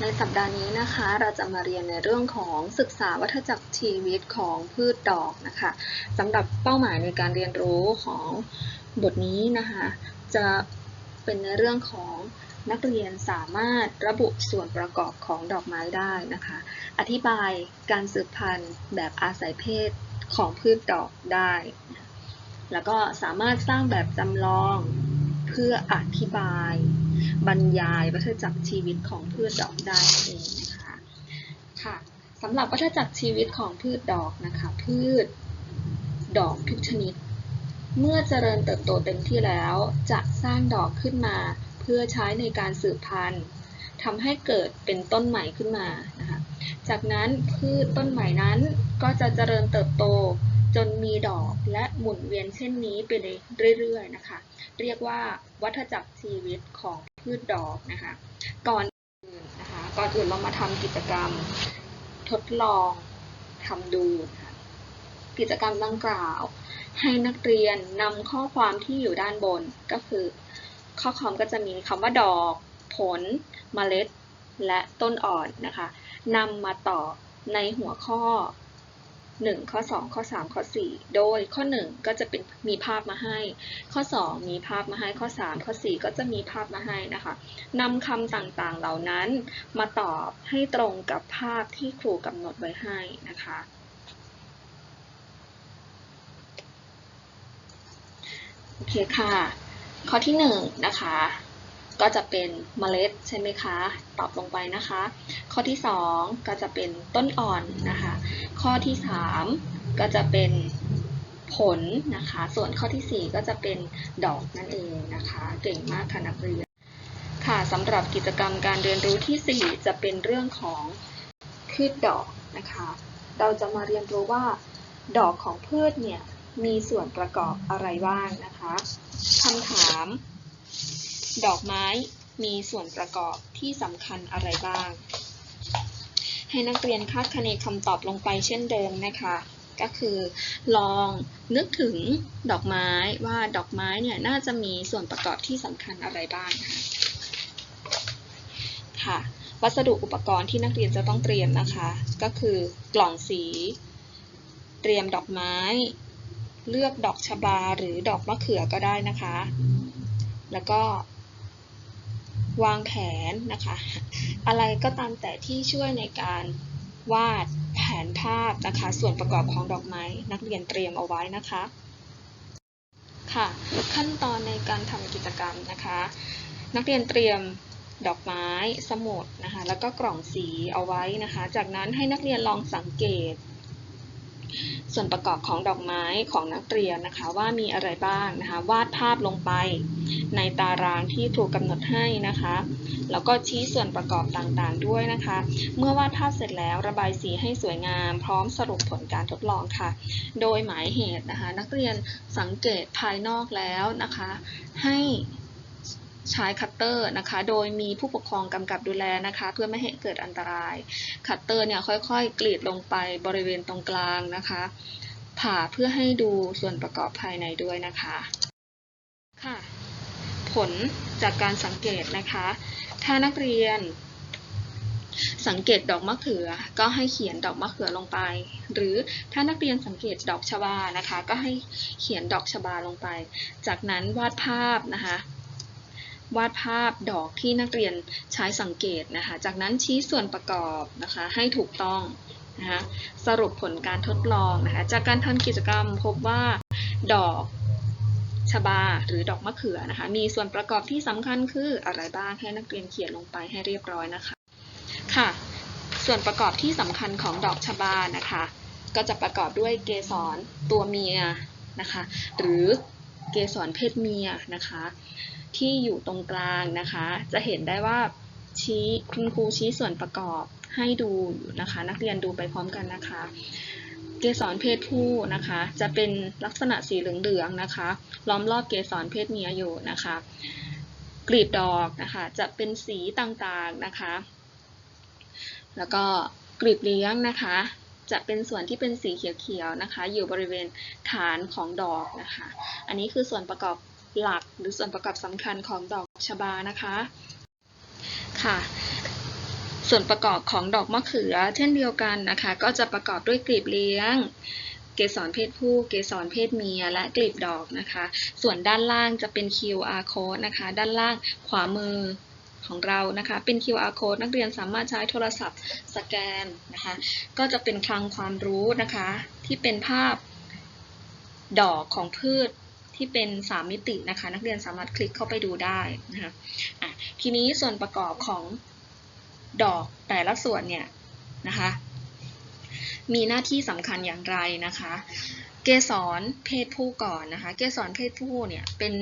ในสัปดาห์นี้นะคะเราจะมาเรียนในเรื่องของศึกษาวัฏจักรชีวิตของพืชดอกนะคะสำหรับเป้าหมายในการเรียนรู้ของบทนี้นะคะจะเป็นในเรื่องของนักเรียนสามารถระบุส่วนประกอบของดอกไม้ได้นะคะ อธิบายการสืบพันธุ์แบบอาศัยเพศของพืชดอกได้ แล้วก็สามารถสร้างแบบจำลองเพื่ออธิบาย บรรยายวัฏจักรชีวิตของพืชดอกได้เองนะคะค่ะสำหรับวัฏจักรชีวิตของพืชดอกนะคะ พืชดอกทุกชนิด เมื่อเจริญเติบโตเต็มที่แล้วจะสร้างดอกขึ้นมา เพื่อใช้ในการสืบพันธุ์ทำให้เกิดเป็นต้นใหม่ขึ้นมานะคะจากนั้นพืชต้นใหม่นั้นก็จะเจริญเติบโต จนมีดอกและหมุนเวียนเช่นนี้ไปเรื่อยๆนะคะ เรียกว่าวัฏจักรชีวิตของพืชดอกนะคะ ก่อนอื่นนะคะก่อนอื่นเรามาทำกิจกรรมทดลองทำดูนะคะกิจกรรมดังกล่าว ให้นักเรียนนำข้อความที่อยู่ด้านบนก็คือ ข้อความก็จะมีคำว่าดอก ผล เมล็ด และต้นอ่อนนะคะนำมาต่อในหัวข้อ 1 ข้อ 2 ข้อ 3 ข้อ 4 โดยข้อ 1 ก็จะเป็นมีภาพมาให้ ข้อ 2 มีภาพมาให้ข้อ 3 ข้อ 4 ก็จะมีภาพมาให้นะคะนำคำต่างๆเหล่านั้นมาตอบให้ตรงกับภาพที่ครูกำหนดไว้ให้นะคะโอเคค่ะ ข้อที่1นงนะคะ ก็จะเป็นเมล็ดใช่ไหมคะ ตอบลงไปนะคะ ข้อที่ 2 ก็จะเป็นต้นอ่อนนะคะ ข้อที่ 3 ก็จะเป็นผลนะคะ ส่วนข้อทีสี่ 4 ก็จะเป็นดอกนั่นเองนะคะ เก่งมากค่ะนักเรียน ค่ะสำหรับกิจกรรมการเรียนรู้ที่ 4 จะเป็นเรื่องของพืชดอกนะคะ เราจะมาเรียนรู้ว่า ดอกของพืชเนี่ยมีส่วนประกอบอะไรบ้างนะคะคำถาม ดอกไม้มีส่วนประกอบที่สำคัญอะไรบ้าง ให้นักเรียนคาดคะเนคำตอบลงไปเช่นเดิมนะคะ ก็คือลองนึกถึงดอกไม้ว่าดอกไม้เนี่ยน่าจะมีส่วนประกอบที่สำคัญอะไรบ้างค่ะค่ะ วัสดุอุปกรณ์ที่นักเรียนจะต้องเตรียมนะคะ ก็คือกล่องสี เตรียมดอกไม้ เลือกดอกชบาหรือดอกมะเขือก็ได้นะคะ แล้วก็ วางแผนนะคะ อะไรก็ตามแต่ที่ช่วยในการวาดแผนภาพนะคะ ส่วนประกอบของดอกไม้ นักเรียนเตรียมเอาไว้นะคะค่ะ ขั้นตอนในการทำกิจกรรมนะคะ นักเรียนเตรียมดอกไม้ สมุดนะคะ แล้วก็กล่องสีเอาไว้นะคะ จากนั้นให้นักเรียนลองสังเกต ส่วนประกอบของดอกไม้ของนักเรียนนะคะว่ามีอะไรบ้างนะคะ วาดภาพลงไป ในตารางที่ครูกำหนดให้นะคะ แล้วก็ชี้ส่วนประกอบต่างๆด้วยนะคะ เมื่อวาดภาพเสร็จแล้วระบายสีให้สวยงาม พร้อมสรุปผลการทดลองค่ะ โดยหมายเหตุนะคะ นักเรียนสังเกตภายนอกแล้วนะคะ ให้ ใช้คัตเตอร์นะคะ โดยมีผู้ปกครองกำกับดูแลนะคะ เพื่อไม่ให้เกิดอันตราย คัตเตอร์เนี่ยค่อยๆ กรีดลงไปบริเวณตรงกลางนะคะ ผ่าเพื่อให้ดูส่วนประกอบภายในด้วยนะคะ ค่ะ ผลจากการสังเกตนะคะ ถ้านักเรียนสังเกตดอกมะเขือ ก็ให้เขียนดอกมะเขือลงไป หรือถ้านักเรียนสังเกตดอกชบานะคะ ก็ให้เขียนดอกชบาลงไป จากนั้นวาดภาพนะคะ วาดภาพดอกที่นักเรียนใช้สังเกตนะคะ จากนั้นชี้ส่วนประกอบนะคะให้ถูกต้องนะคะสรุปผลการทดลองนะคะ จากการทำกิจกรรมพบว่าดอกชบาหรือดอกมะเขือนะคะ มีส่วนประกอบที่สำคัญคืออะไรบ้างให้นักเรียนเขียนลงไปให้เรียบร้อยนะคะค่ะ ส่วนประกอบที่สำคัญของดอกชบานะคะ ก็จะประกอบด้วยเกสรตัวเมียนะคะ หรือ เกสรเพศเมียนะคะ ที่อยู่ตรงกลางนะคะ จะเห็นได้ว่าชี้คุณครูชี้ส่วนประกอบให้ดูนะคะ นักเรียนดูไปพร้อมกันนะคะ เกสรเพศผู้นะคะ จะเป็นลักษณะสีเหลืองๆนะคะ ล้อมรอบเกสรเพศเมียอยู่นะคะกลีบดอกนะคะจะเป็นสีต่างๆนะคะ แล้วก็กลีบเลี้ยงนะคะ จะเป็นส่วนที่เป็นสีเขียวๆนะคะ อยู่บริเวณฐานของดอกนะคะ อันนี้คือส่วนประกอบหลักหรือส่วนประกอบสำคัญของดอกชบานะคะค่ะส่วนประกอบของดอกมะเขือ เช่นเดียวกันนะคะ ก็จะประกอบด้วยกลีบเลี้ยง เกสรเพศผู้ เกสรเพศเมีย และกลีบดอกนะคะ ส่วนด้านล่างจะเป็น QR code นะคะ ด้านล่างขวามือ ของเรานะคะเป็น QR code นักเรียนสามารถใช้โทรศัพท์สแกนนะคะก็จะเป็นคลังความรู้นะคะที่เป็นภาพดอกของพืชที่เป็น 3 มิตินะคะ นักเรียนสามารถคลิกเข้าไปดูได้นะคะะทีนี้ส่วนประกอบของดอกแต่ละส่วนเนี่ยนะคะมีหน้าที่สำคัญอย่างไรนะคะ เกสรเพศผู้ก่อนนะคะ เกสรเพศผู้เนี่ยเป็น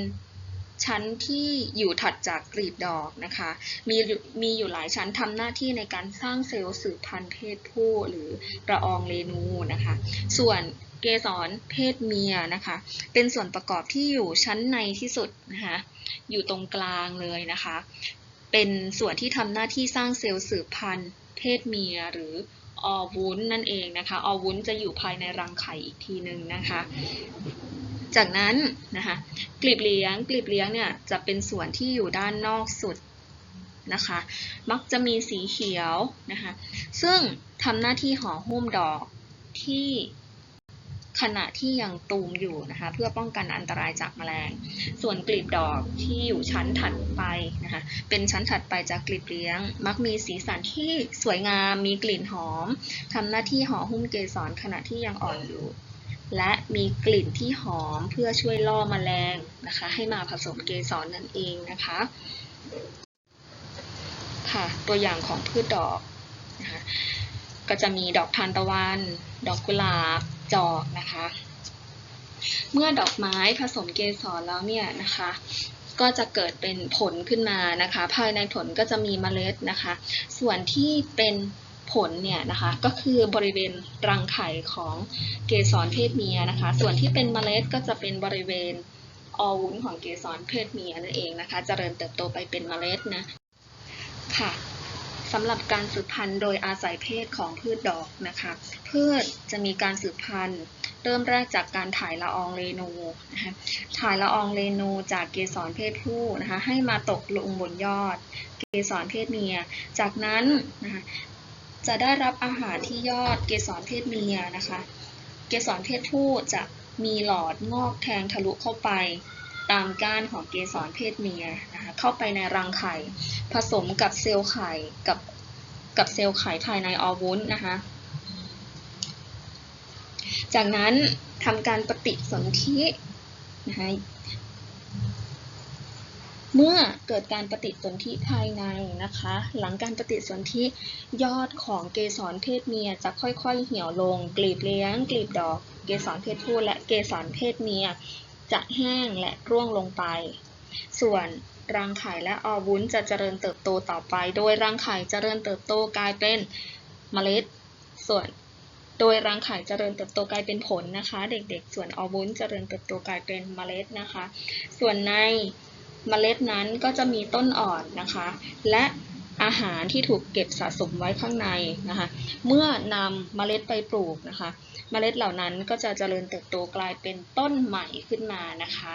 ชั้นที่อยู่ถัดจากกลีบดอกนะคะ มีมีอยู่หลายชั้นทำหน้าที่ในการสร้างเซลล์สืบพันธุ์เพศผู้หรือละอองเรนูนะคะ ส่วนเกสรเพศเมียนะคะ เป็นส่วนประกอบที่อยู่ชั้นในที่สุดนะคะอยู่ตรงกลางเลยนะคะ เป็นส่วนที่ทำหน้าที่สร้างเซลล์สืบพันธุ์เพศเมียหรือออวุ้นนั่นเองนะคะ ออวุ้นจะอยู่ภายในรังไข่อีกทีหนึ่งนะคะ จากนั้นนะคะกลีบเลี้ยงกลีบเลี้ยงเนี่ยจะเป็นส่วนที่อยู่ด้านนอกสุดนะคะ มักจะมีสีเขียวนะคะ ซึ่งทำหน้าที่ห่อหุ้มดอกที่ขณะที่ยังตูมอยู่นะคะ เพื่อป้องกันอันตรายจากแมลง ส่วนกลีบดอกที่อยู่ชั้นถัดไปนะคะ เป็นชั้นถัดไปจากกลีบเลี้ยง มักมีสีสันที่สวยงาม มีกลิ่นหอมทำหน้าที่ห่อหุ้มเกสรขณะที่ยังอ่อนอยู่ และมีกลิ่นที่หอมเพื่อช่วยล่อแมลงนะคะ ให้มาผสมเกสรนั่นเองนะคะ ค่ะ ตัวอย่างของพืชดอกนะคะก็จะมีดอกทานตะวัน ดอกกุหลาบจอกนะคะ เมื่อดอกไม้ผสมเกสรแล้วเนี่ยนะคะ ก็จะเกิดเป็นผลขึ้นมานะคะ ภายในผลก็จะมีเมล็ดนะคะ ส่วนที่เป็น ผลเนี่ยนะคะก็คือบริเวณรังไข่ของเกสรเพศเมียนะคะ ส่วนที่เป็นเมล็ดก็จะเป็นบริเวณอวุ้นของเกสรเพศเมียนั่นเองนะคะเจริญเติบโตไปเป็นเมล็ดนะค่ะสำหรับการสืบพันธุ์โดยอาศัยเพศของพืชดอกนะคะ พืชจะมีการสืบพันธุ์เริ่มแรกจากการถ่ายละอองเรนูนะคะถ่ายละอองเรนูจากเกสรเพศผู้นะคะให้มาตกลงบนยอด เกสรเพศเมีย จากนั้นนะคะ จะได้รับอาหารที่ยอดเกสรเพศเมียนะคะ เกสรเพศผู้จะมีหลอดงอกแทงทะลุเข้าไปตามก้านของเกสรเพศเมียนะคะเข้าไปในรังไข่ ผสมกับเซลล์ไข่กับกับเซลล์ไข่ภายในออวุ้นนะคะจากนั้นทำการปฏิสนธินะคะ เมื่อเกิดการปฏิสนธิภายในนะคะ หลังการปฏิสนธิยอดของเกสรเพศเมียจะค่อยๆเหี่ยวลง กลีบเลี้ยง กลีบดอก เกสรเพศผู้และเกสรเพศเมียจะแห้งและร่วงลงไป ส่วนรังไข่และออวุ้นจะเจริญเติบโตต่อไป โดยรังไข่เจริญเติบโตกลายเป็นเมล็ด ส่วนโดยรังไข่เจริญเติบโตกลายเป็นผลนะคะ เด็กๆ ส่วนออวุ้นเจริญเติบโตกลายเป็นเมล็ดนะคะ ส่วนใน เมล็ดนั้นก็จะมีต้นอ่อนนะคะ และอาหารที่ถูกเก็บสะสมไว้ข้างในนะคะ เมื่อนำเมล็ดไปปลูกนะคะ เมล็ดเหล่านั้นก็จะเจริญเติบโตกลายเป็นต้นใหม่ขึ้นมานะคะ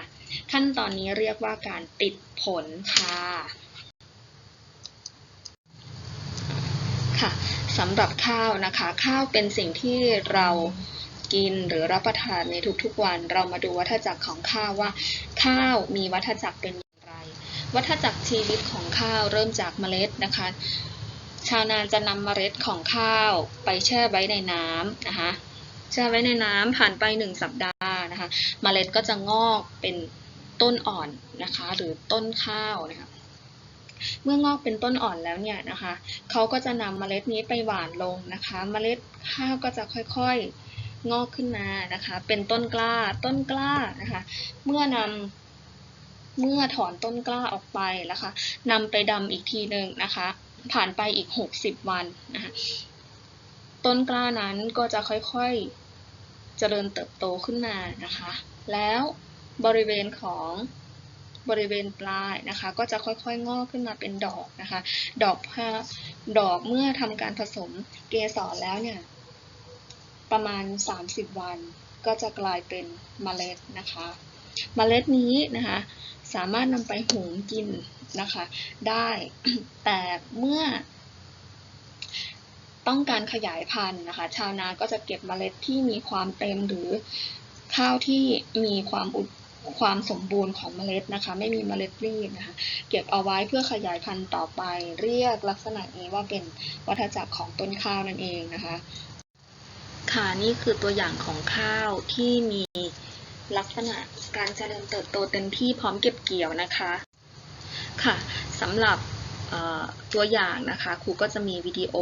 ขั้นตอนนี้เรียกว่าการติดผลค่ะค่ะสำหรับข้าวนะคะ ข้าวเป็นสิ่งที่เรากินหรือรับประทานในทุกๆวัน เรามาดูวัฏจักรของข้าวว่า ข้าวมีวัฏจักรเป็น วัฏจักรชีวิตของข้าวเริ่มจากเมล็ดนะคะ ชาวนาจะนำเมล็ดของข้าวไปแช่ไว้ในน้ำนะคะ แช่ไว้ในน้ำผ่านไปหนึ่งสัปดาห์นะคะเมล็ดก็จะงอกเป็นต้นอ่อนนะคะ หรือต้นข้าวนะคะเมื่องอกเป็นต้นอ่อนแล้วเนี่ยนะคะ เขาก็จะนำเมล็ดนี้ไปหว่านลงนะคะ เมล็ดข้าวก็จะค่อยๆ งอกขึ้นมานะคะ เป็นต้นกล้า ต้นกล้านะคะ เมื่อนำ เมื่อถอนต้นกล้าออกไปนะคะนำไปดำอีกทีหนึ่งนะคะ ผ่านไปอีก 60 วันนะคะต้นกล้านั้นก็จะค่อยๆเจริญเติบโตขึ้นมานะคะ แล้วบริเวณของบริเวณปลายนะคะ ก็จะค่อยๆ งอกขึ้นมาเป็นดอกนะคะ ดอกผ้าดอกเมื่อทำการผสมเกสรแล้วเนี่ย ประมาณ 30 วันก็จะกลายเป็นเมล็ดนะคะ เมล็ดนี้นะคะ สามารถนำไปหุงกินนะคะ ได้แต่เมื่อต้องการขยายพันธุ์นะคะ ชาวนาก็จะเก็บเมล็ดที่มีความเต็มหรือข้าวที่มีความอุดความสมบูรณ์ของเมล็ดนะคะ ไม่มีเมล็ดรีบนะคะ เก็บเอาไว้เพื่อขยายพันธุ์ต่อไป เรียกลักษณะนี้ว่าเป็นวัฏจักรของต้นข้าวนั่นเองนะคะ ค่ะนี่คือตัวอย่างของข้าวที่มี ลักษณะการเจริญเติบโตเต็มที่พร้อมเก็บเกี่ยวนะคะค่ะสำหรับตัวอย่างนะคะครูก็จะมีวิดีโอ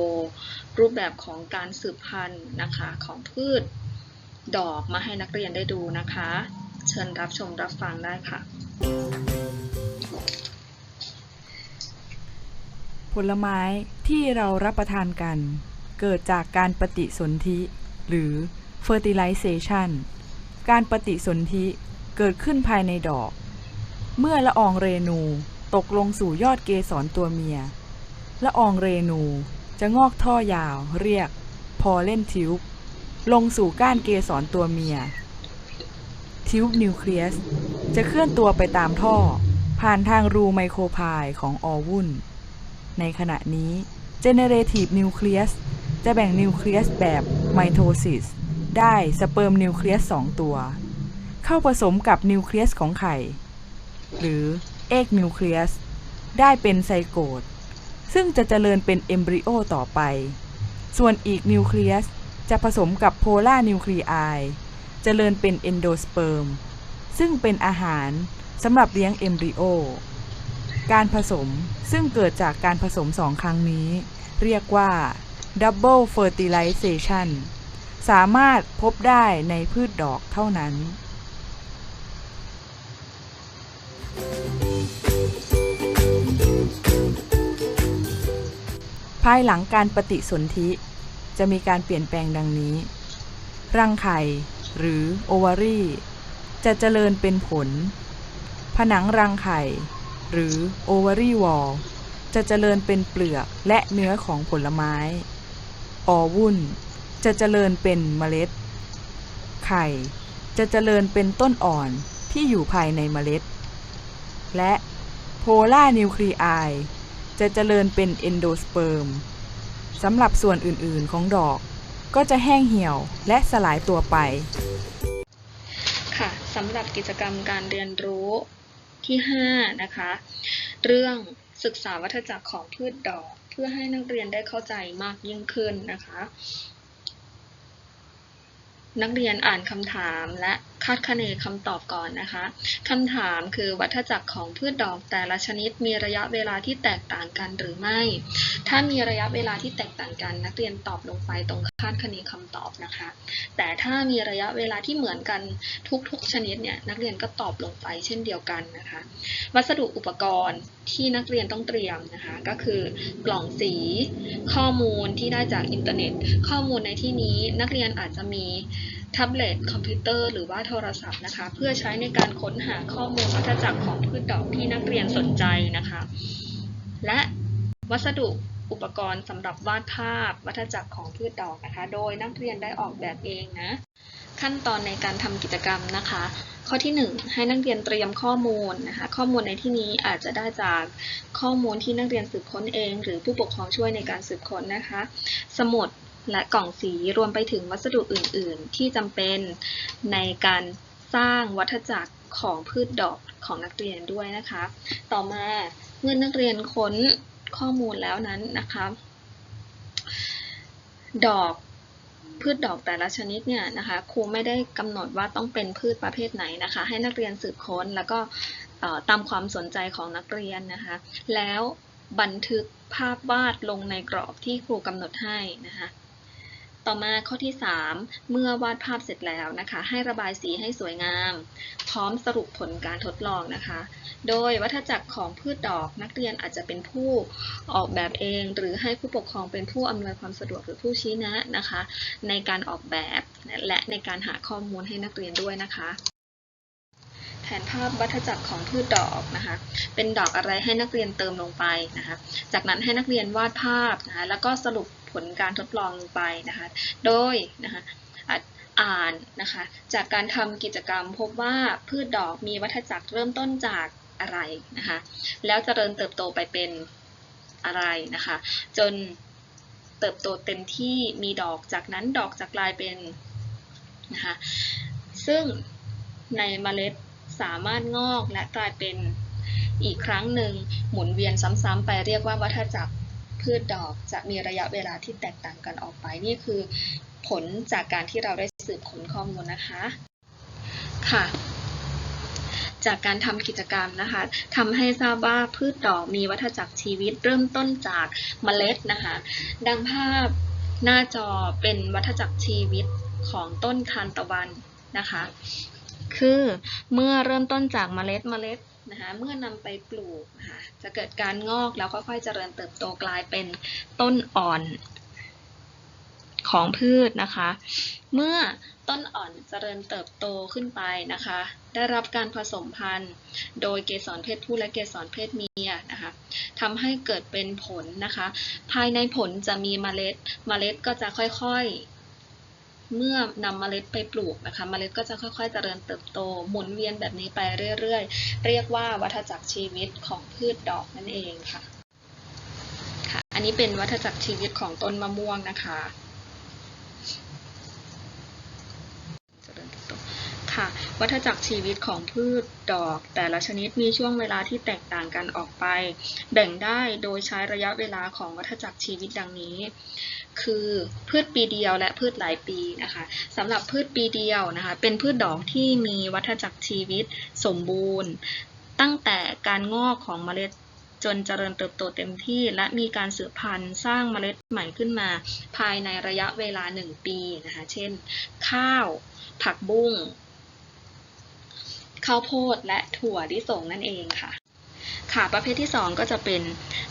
รูปแบบของการสืบพันธุ์นะคะของพืชดอกมาให้นักเรียนได้ดูนะคะ เชิญรับชมรับฟังได้ค่ะ ผลไม้ที่เรารับประทานกัน เกิดจากการปฏิสนธิหรือ fertilization การปฏิสนธิเกิดขึ้นภายในดอก เมื่อละอองเรนูตกลงสู่ยอดเกสรตัวเมีย ละอองเรนูจะงอกท่อยาวเรียก pollen tube ลงสู่ก้านเกสรตัวเมีย tube nucleus จะเคลื่อนตัวไปตามท่อ ผ่านทางรูไมโครพายของออวุ้นในขณะนี้ generative nucleus จะแบ่งนิวเคลียสแบบ mitosis ได้สเปิร์มนิวเคลียส2ตัว เข้าผสมกับนิวเคลียสของไข่ หรือเอกนิวเคลียสได้เป็นไซโกตซึ่งจะเจริญเป็นเอมบริโอต่อไป ส่วนอีกนิวเคลียสจะผสมกับโพลานิวคลีไอเจริญเป็นเอนโดสเปิร์มซึ่งเป็นอาหารสำหรับเลี้ยงเอมบริโอ การผสมซึ่งเกิดจากการผสมสองครั้งนี้ เรียกว่า Double Fertilization สามารถพบได้ในพืชดอกเท่านั้น ภายหลังการปฏิสนธิจะมีการเปลี่ยนแปลงดังนี้ รังไข่หรือโอวารีจะเจริญเป็นผล ผนังรังไข่หรือโอวารีวอลจะเจริญเป็นเปลือกและเนื้อของผลไม้ ออวุ้น จะเจริญเป็นเมล็ด ไข่จะเจริญเป็นต้นอ่อนที่อยู่ภายในเมล็ด และโพลานิวคลีไอจะเจริญเป็นเอนโดสเปิร์มสำหรับส่วนอื่น ๆ ของดอกก็จะแห้งเหี่ยวและสลายตัวไป ค่ะสำหรับกิจกรรมการเรียนรู้ที่ 5 นะคะ เรื่องศึกษาวัฏจักรของพืชดอก เพื่อให้นักเรียนได้เข้าใจมากยิ่งขึ้นนะคะ นักเรียนอ่านคำถามและ คาดคะเนคำตอบก่อนนะคะคำถามคือวัฏจักรของพืชดอกแต่ละชนิดมีระยะเวลาที่แตกต่างกันหรือไม่ ถ้ามีระยะเวลาที่แตกต่างกัน นักเรียนตอบลงไปตรงคาดคะเนคำตอบนะคะ แต่ถ้ามีระยะเวลาที่เหมือนกันทุกๆชนิดเนี่ยนักเรียนก็ตอบลงไปเช่นเดียวกันนะคะ วัสดุอุปกรณ์ที่นักเรียนต้องเตรียมนะคะก็คือกล่องสี ข้อมูลที่ได้จากอินเทอร์เน็ต ข้อมูลในที่นี้นักเรียนอาจจะมี แท็บเล็ตคอมพิวเตอร์หรือว่าโทรศัพท์นะคะ เพื่อใช้ในการค้นหาข้อมูลวัฏจักรของพืชดอกที่นักเรียนสนใจนะคะ และวัสดุอุปกรณ์สำหรับวาดภาพวัฏจักรของพืชดอกนะคะ โดยนักเรียนได้ออกแบบเองนะ ขั้นตอนในการทำกิจกรรมนะคะ ข้อที่ 1 ให้นักเรียนเตรียมข้อมูลนะคะ ข้อมูลในที่นี้อาจจะได้จากข้อมูลที่นักเรียนสืบค้นเอง หรือผู้ปกครองช่วยในการสืบค้นนะคะ สมุด และกล่องสีรวมไปถึงวัสดุอื่น ๆ ที่จำเป็นในการสร้างวัฏจักรของพืชดอกของนักเรียนด้วยนะคะ ต่อมาเมื่อนักเรียนค้นข้อมูลแล้วนั้นนะคะ ดอกพืชดอกแต่ละชนิดเนี่ยนะคะครูไม่ได้กำหนดว่าต้องเป็นพืชประเภทไหนนะคะ ให้นักเรียนสืบค้นแล้วก็ตามความสนใจของนักเรียนนะคะ แล้วบันทึกภาพวาดลงในกรอบที่ครูกำหนดให้นะคะ ต่อมาข้อที่ 3 เมื่อวาดภาพเสร็จแล้วนะคะ ให้ระบายสีให้สวยงาม พร้อมสรุปผลการทดลองนะคะ โดยวัฏจักรของพืชดอกนักเรียนอาจจะเป็นผู้ออกแบบเอง หรือให้ผู้ปกครองเป็นผู้อำนวยความสะดวกหรือผู้ชี้แนะนะคะ ในการออกแบบและในการหาข้อมูลให้นักเรียนด้วยนะคะแผนภาพวัฏจักรของพืชดอกนะคะ เป็นดอกอะไรให้นักเรียนเติมลงไปนะคะ จากนั้นให้นักเรียนวาดภาพนะคะ แล้วก็สรุป ผลการทดลองลงไปนะคะ โดยนะคะอ่านนะคะ จากการทำกิจกรรมพบว่าพืชดอกมีวัฏจักรเริ่มต้นจากอะไรนะคะ แล้วเจริญเติบโตไปเป็นอะไรนะคะ จนเติบโตเต็มที่มีดอกจากนั้นดอกจะกลายเป็นนะคะซึ่งในเมล็ดสามารถงอกและกลายเป็นอีกครั้งหนึ่งหมุนเวียนซ้ำๆไปเรียกว่าวัฏจักร พืชดอกจะมีระยะเวลาที่แตกต่างกันออกไป นี่คือผลจากการที่เราได้สืบค้นข้อมูลนะคะค่ะจากการทำกิจกรรมนะคะทำให้ทราบว่าพืชดอกมีวัฏจักรชีวิตเริ่มต้นจากเมล็ดนะคะ ดังภาพหน้าจอเป็นวัฏจักรชีวิตของต้นทานตะวันนะคะ คือเมื่อเริ่มต้นจากเมล็ดเมล็ด นะคะเมื่อนำไปปลูกนะคะจะเกิดการงอกแล้วค่อยๆเจริญเติบโตกลายเป็นต้นอ่อนของพืชนะคะ เมื่อต้นอ่อนเจริญเติบโตขึ้นไปนะคะ ได้รับการผสมพันธุ์ โดยเกสรเพศผู้และเกสรเพศเมียนะคะทำให้เกิดเป็นผลนะคะ ภายในผลจะมีเมล็ด เมล็ดก็จะค่อยๆ เมื่อนำเมล็ดไปปลูกนะคะ เมล็ดก็จะค่อยๆเจริญเติบโต หมุนเวียนแบบนี้ไปเรื่อยๆ เรียกว่าวัฏจักรชีวิตของพืชดอกนั่นเองค่ะ ค่ะ อันนี้เป็นวัฏจักรชีวิตของต้นมะม่วงนะคะ เจริญเติบโต ค่ะ วัฏจักรชีวิตของพืชดอก แต่ละชนิดมีช่วงเวลาที่แตกต่างกันออกไป แบ่งได้โดยใช้ระยะเวลาของวัฏจักรชีวิตดังนี้ คือพืชปีเดียวและพืชหลายปีนะคะสำหรับพืชปีเดียวนะคะ เป็นพืชดอกที่มีวัฏจักรชีวิตสมบูรณ์ ตั้งแต่การงอกของเมล็ดจนเจริญเติบโตเต็มที่และมีการสืบพันธุ์สร้างเมล็ดใหม่ขึ้นมา ภายในระยะเวลา 1 ปีนะคะ เช่น ข้าว ผักบุ้ง ข้าวโพดและถั่วลิสงนั่นเองค่ะ ค่ะประเภทที่ 2 ก็จะเป็น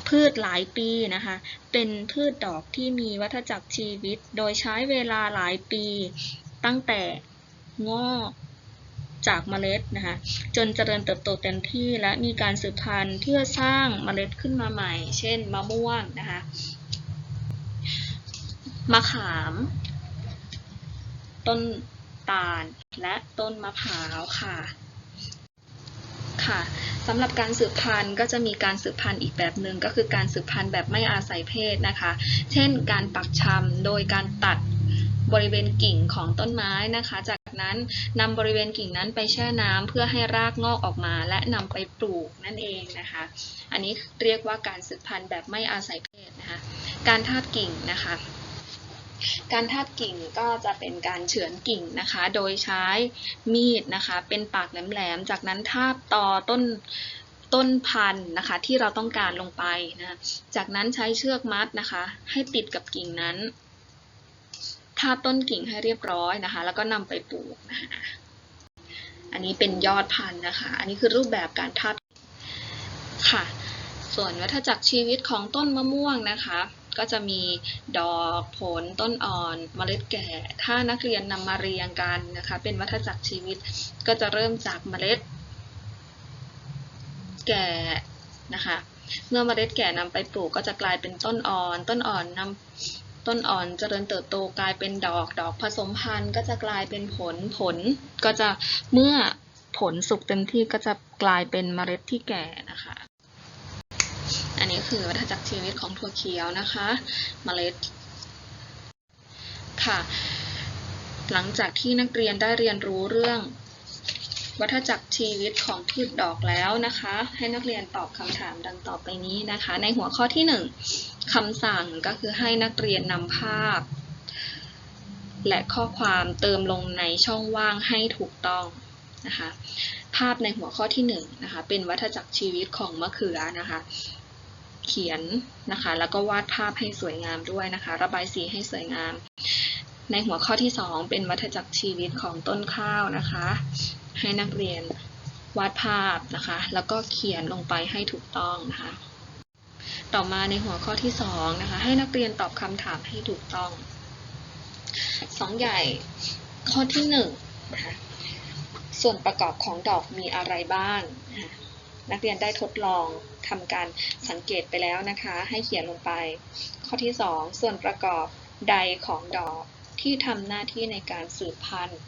พืชหลายปีนะคะ เป็นพืชดอกที่มีวัฏจักรชีวิต โดยใช้เวลาหลายปี ตั้งแต่งอกจากเมล็ดนะคะจนเจริญเติบโตเต็มที่และมีการสืบพันธุ์เพื่อสร้างเมล็ดขึ้นมาใหม่ เช่นมะม่วงนะคะมะขาม ต้นตาล และต้นมะพร้าวค่ะ ค่ะสำหรับการสืบพันธุ์ก็จะมีการสืบพันธุ์อีกแบบหนึ่งก็คือการสืบพันธุ์แบบไม่อาศัยเพศนะคะ เช่น การปักชำโดยการตัดบริเวณกิ่งของต้นไม้นะคะ จากนั้นนำบริเวณกิ่งนั้นไปแช่น้ำเพื่อให้รากงอกออกมา และนำไปปลูกนั่นเองนะคะ อันนี้เรียกว่าการสืบพันธุ์แบบไม่อาศัยเพศนะคะ การทาบกิ่งนะคะ การทาบกิ่งก็จะเป็นการเฉือนกิ่งนะคะ โดยใช้มีดนะคะ เป็นปากแหลมๆ จากนั้นทาบต่อต้นต้นพันธุ์นะคะที่เราต้องการลงไปนะ จากนั้นใช้เชือกมัดนะคะ ให้ติดกับกิ่งนั้น ทาบต้นกิ่งให้เรียบร้อยนะคะ แล้วก็นำไปปลูกนะคะอันนี้เป็นยอดพันธุ์นะคะ อันนี้คือรูปแบบการทาบค่ะ ส่วนวัฏจักรชีวิตของต้นมะม่วงนะคะ ก็จะมีดอกผลต้นอ่อนเมล็ดแก่ ถ้านักเรียนนำมาเรียงกันนะคะ เป็นวัฏจักรชีวิต ก็จะเริ่มจากเมล็ด แก่นะคะเมื่อเมล็ดแก่นำไปปลูกก็จะกลายเป็นต้นอ่อน ต้นอ่อนนำต้นอ่อนเจริญเติบโตกลายเป็นดอก ดอกผสมพันธุ์ ก็จะกลายเป็นผล ผลก็จะเมื่อผลสุกเต็มที่ก็จะกลายเป็นเมล็ดที่แก่นะคะ อันนี้คือวัฏจักรชีวิตของถั่วเขียวนะคะเมล็ดค่ะ หลังจากที่นักเรียนได้เรียนรู้เรื่อง วัฏจักรชีวิตของพืชดอกแล้วนะคะ ให้นักเรียนตอบคำถามดังต่อไปนี้นะคะ ในหัวข้อที่ 1คำสั่งก็คือให้นักเรียนนำภาพ และข้อความเติมลงในช่องว่างให้ถูกต้องนะคะภาพในหัวข้อที่1นะคะเป็นวัฏจักรชีวิตของมะเขือนะคะ เขียนนะคะ แล้วก็วาดภาพให้สวยงามด้วยนะคะ ระบายสีให้สวยงาม ในหัวข้อที่ 2 เป็นวัฏจักรชีวิตของต้นข้าวนะคะ ให้นักเรียนวาดภาพนะคะ แล้วก็เขียนลงไปให้ถูกต้องนะคะ ต่อมาในหัวข้อที่2นะคะ ให้นักเรียนตอบคำถามให้ถูกต้องสองใหญ่ข้อที่1นะคะส่วนประกอบของดอกมีอะไรบ้างนะคะ นักเรียนได้ทดลองทำการสังเกตไปแล้วนะคะ ให้เขียนลงไป ข้อที่ 2 ส่วนประกอบใดของดอกที่ทำหน้าที่ในการสืบพันธุ์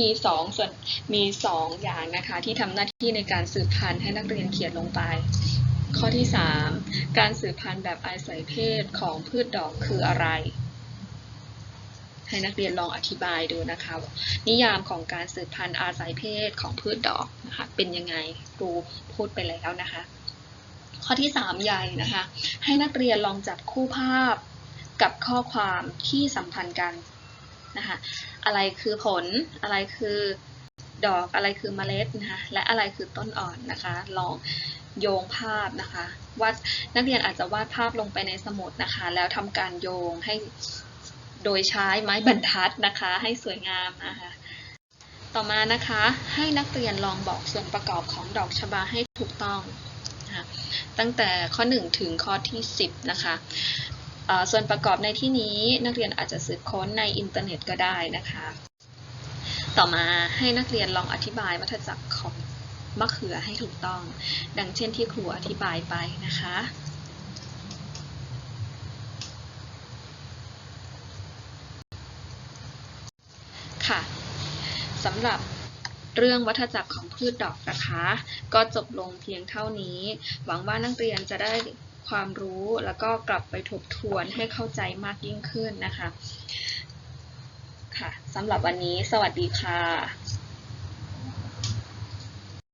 มีสองส่วนมีสองอย่างนะคะที่ทำหน้าที่ในการสืบพันธุ์ให้นักเรียนเขียนลงไป ข้อที่ 3 การสืบพันธุ์แบบอาศัยเพศของพืชดอกคืออะไร ให้นักเรียนลองอธิบายดูนะคะ นิยามของการสืบพันธุ์อาศัยเพศของพืชดอกนะคะเป็นยังไงครูพูดไปแล้วนะคะ ข้อที่ 3 ใหญ่นะคะ ให้นักเรียนลองจับคู่ภาพกับข้อความที่สัมพันธ์กันนะคะอะไรคือผลอะไรคือดอกอะไรคือเมล็ดนะคะและอะไรคือต้นอ่อนนะคะ ลองโยงภาพนะคะวาดนักเรียนอาจจะวาดภาพลงไปในสมุดนะคะ แล้วทำการโยงให้ โดยใช้ไม้บรรทัดนะคะ ให้สวยงามนะคะต่อมานะคะให้นักเรียนลองบอกส่วนประกอบของดอกชบาให้ถูกต้องนะตั้งแต่ข้อ 1 ถึงข้อที่ 10 นะคะส่วนประกอบในที่นี้นักเรียนอาจจะสืบค้นในอินเทอร์เน็ตก็ได้นะคะ ต่อมาให้นักเรียนลองอธิบายวัฏจักรของมะเขือให้ถูกต้อง ดังเช่นที่ครูอธิบายไปนะคะ ค่ะสำหรับเรื่องวัฏจักรของพืชดอกนะคะ ก็จบลงเพียงเท่านี้ หวังว่านักเรียนจะได้ความรู้แล้วก็กลับไปทบทวนให้เข้าใจมากยิ่งขึ้นนะคะ ค่ะสำหรับวันนี้สวัสดีค่ะ